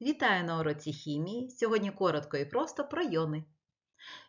Вітаю на уроці хімії. Сьогодні коротко і просто про йони.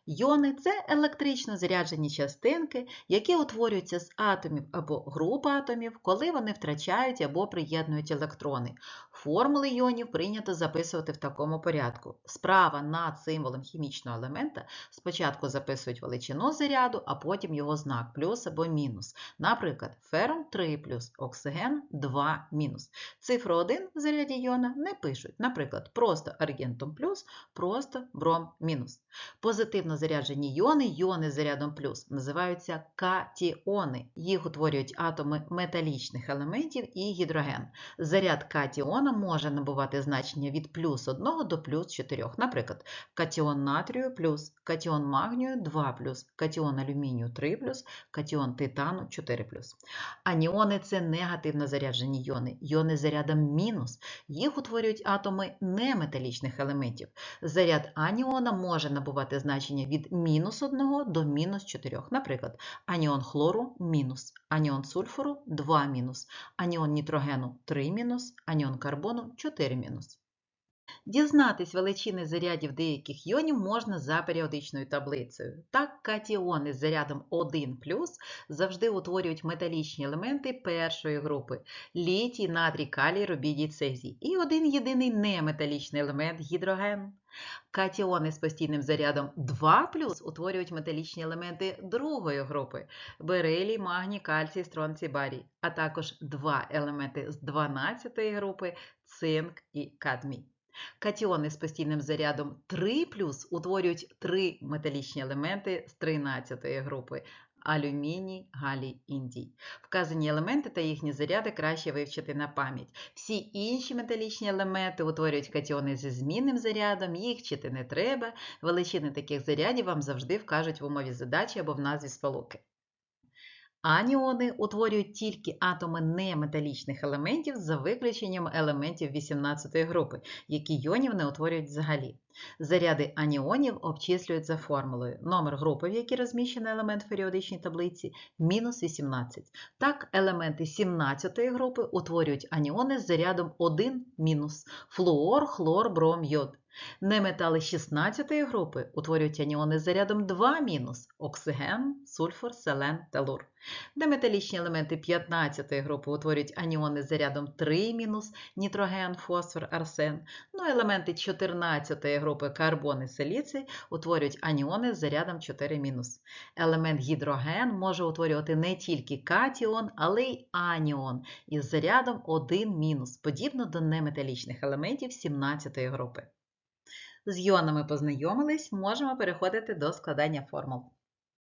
Йони це електрично заряджені частинки, які утворюються з атомів або груп атомів, коли вони втрачають або приєднують електрони. Формули йонів прийнято записувати в такому порядку. Справа над символом хімічного елемента спочатку записують величину заряду, а потім його знак плюс або мінус. Наприклад, фером 3 плюс, оксиген 2 мінус. Цифру 1 в заряді йона не пишуть. Наприклад, просто аргентум плюс, просто бром мінус. Позитивно заряджені йони, йони з зарядом плюс, називаються катіони. Їх утворюють атоми металічних елементів і гідроген. Заряд катіона може набувати значення від плюс 1 до плюс 4. Наприклад, катіон натрію плюс, катіон магнію 2 плюс, катіон алюмінію 3 плюс, катіон титану 4 плюс. Аніони це негативно заряджені йони, йони з зарядом мінус. Їх утворюють атоми неметалічних елементів. Заряд аніона може набувати значення від мінус 1 до мінус 4. Наприклад, аніон хлору мінус, аніон сульфуру 2 мінус, аніон нітрогену 3 мінус, аніон карбону 4 мінус. Дізнатись величини зарядів деяких йонів можна за періодичною таблицею. Так, катіони з зарядом 1 завжди утворюють металічні елементи першої групи літій, натрій, калій, рубідій, цезій. І один єдиний неметалічний елемент гідроген. Катіони з постійним зарядом 2 утворюють металічні елементи другої групи берилій, магній, кальцій, стронцій, барій, а також два елементи з 12 групи цинк і кадмій. Катіони з постійним зарядом 3 утворюють три металічні елементи з 13 групи алюміній, галій, індій. Вказані елементи та їхні заряди краще вивчити на пам'ять. Всі інші металічні елементи утворюють катіони зі змінним зарядом, їх вчити не треба. Величини таких зарядів вам завжди вкажуть в умові задачі або в назві сполуки. Аніони утворюють тільки атоми неметалічних елементів за виключенням елементів 18 групи, які йонів не утворюють взагалі. Заряди аніонів обчислюють за формулою. Номер групи, в якій розміщений елемент в періодичній таблиці, мінус 18. Так, елементи 17 групи утворюють аніони з зарядом 1 мінус флуор, хлор, бром, йод. Неметали 16 групи утворюють аніони з зарядом 2 оксиген, сульфур, селен, телур. Неметалічні елементи 15 групи утворюють аніони з зарядом 3 нітроген, фосфор, арсен. Ну, елементи 14 групи карбон і силіцій утворюють аніони з зарядом 4 Елемент гідроген може утворювати не тільки катіон, але й аніон із зарядом 1 подібно до неметалічних елементів 17 групи. З йонами познайомились, можемо переходити до складання формул.